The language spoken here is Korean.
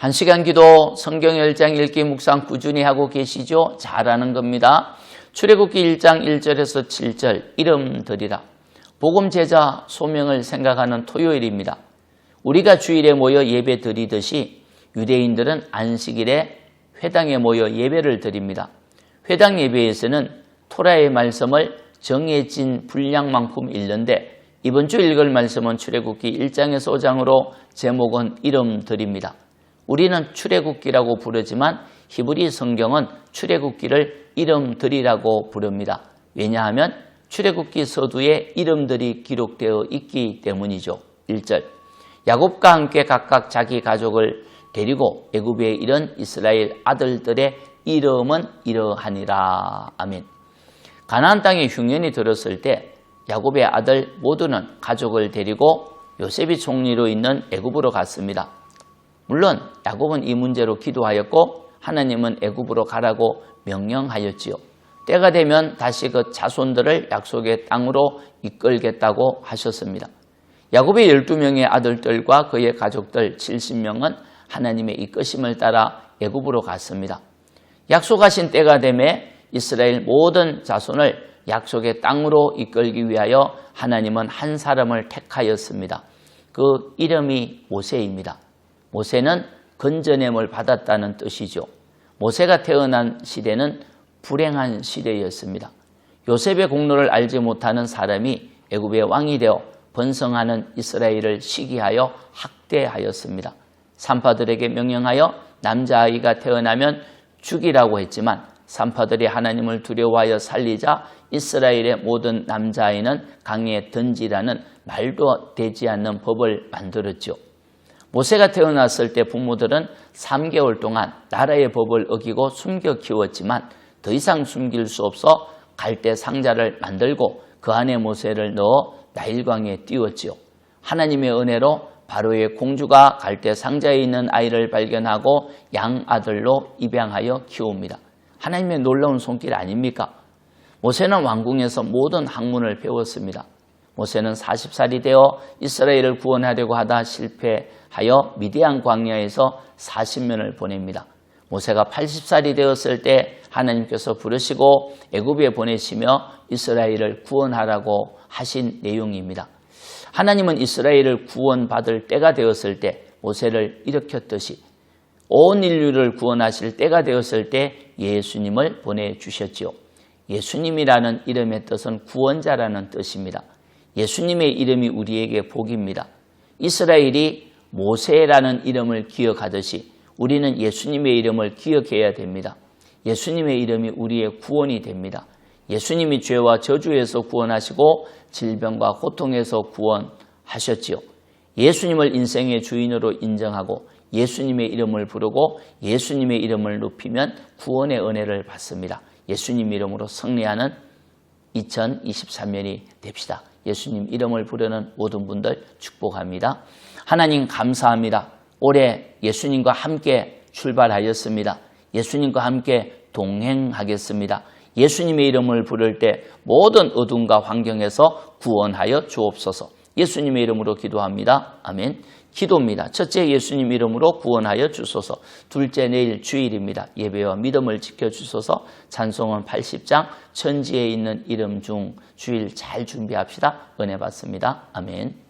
한 시간 기도 성경 1장 읽기 묵상 꾸준히 하고 계시죠? 잘하는 겁니다. 출애굽기 1장 1절에서 7절 이름 드리라. 복음 제자 소명을 생각하는 토요일입니다. 우리가 주일에 모여 예배 드리듯이 유대인들은 안식일에 회당에 모여 예배를 드립니다. 회당 예배에서는 토라의 말씀을 정해진 분량만큼 읽는데 이번 주 읽을 말씀은 출애굽기 1장에서 5장으로 제목은 이름 드립니다. 우리는 출애굽기라고 부르지만 히브리 성경은 출애굽기를 이름 드리라고 부릅니다. 왜냐하면 출애굽기 서두에 이름들이 기록되어 있기 때문이죠. 1절 야곱과 함께 각각 자기 가족을 데리고 애굽에 이른 이스라엘 아들들의 이름은 이러하니라. 아멘. 가나안 땅에 흉년이 들었을 때 야곱의 아들 모두는 가족을 데리고 요셉이 총리로 있는 애굽으로 갔습니다. 물론 야곱은 이 문제로 기도하였고 하나님은 애굽으로 가라고 명령하였지요. 때가 되면 다시 그 자손들을 약속의 땅으로 이끌겠다고 하셨습니다. 야곱의 12명의 아들들과 그의 가족들 70명은 하나님의 이끄심을 따라 애굽으로 갔습니다. 약속하신 때가 되매 이스라엘 모든 자손을 약속의 땅으로 이끌기 위하여 하나님은 한 사람을 택하였습니다. 그 이름이 모세입니다. 모세는 건전함을 받았다는 뜻이죠. 모세가 태어난 시대는 불행한 시대였습니다. 요셉의 공로를 알지 못하는 사람이 애굽의 왕이 되어 번성하는 이스라엘을 시기하여 학대하였습니다. 산파들에게 명령하여 남자아이가 태어나면 죽이라고 했지만 산파들이 하나님을 두려워하여 살리자 이스라엘의 모든 남자아이는 강에 던지라는 말도 되지 않는 법을 만들었죠. 모세가 태어났을 때 부모들은 3개월 동안 나라의 법을 어기고 숨겨 키웠지만 더 이상 숨길 수 없어 갈대 상자를 만들고 그 안에 모세를 넣어 나일강에 띄웠지요. 하나님의 은혜로 바로의 공주가 갈대 상자에 있는 아이를 발견하고 양 아들로 입양하여 키웁니다. 하나님의 놀라운 손길 아닙니까? 모세는 왕궁에서 모든 학문을 배웠습니다. 모세는 40살이 되어 이스라엘을 구원하려고 하다 실패하여 미디안 광야에서 40년을 보냅니다. 모세가 80살이 되었을 때 하나님께서 부르시고 애굽에 보내시며 이스라엘을 구원하라고 하신 내용입니다. 하나님은 이스라엘을 구원받을 때가 되었을 때 모세를 일으켰듯이 온 인류를 구원하실 때가 되었을 때 예수님을 보내주셨지요. 예수님이라는 이름의 뜻은 구원자라는 뜻입니다. 예수님의 이름이 우리에게 복입니다. 이스라엘이 모세라는 이름을 기억하듯이 우리는 예수님의 이름을 기억해야 됩니다. 예수님의 이름이 우리의 구원이 됩니다. 예수님이 죄와 저주에서 구원하시고 질병과 고통에서 구원하셨지요. 예수님을 인생의 주인으로 인정하고 예수님의 이름을 부르고 예수님의 이름을 높이면 구원의 은혜를 받습니다. 예수님 이름으로 승리하는 2023년이 됩시다. 예수님 이름을 부르는 모든 분들 축복합니다. 하나님 감사합니다. 올해 예수님과 함께 출발하였습니다. 예수님과 함께 동행하겠습니다. 예수님의 이름을 부를 때 모든 어둠과 환경에서 구원하여 주옵소서. 예수님의 이름으로 기도합니다. 아멘. 기도입니다. 첫째 예수님 이름으로 구원하여 주소서. 둘째 내일 주일입니다. 예배와 믿음을 지켜 주소서. 찬송은 80장 천지에 있는 이름 중 주일 잘 준비합시다. 은혜 받습니다. 아멘.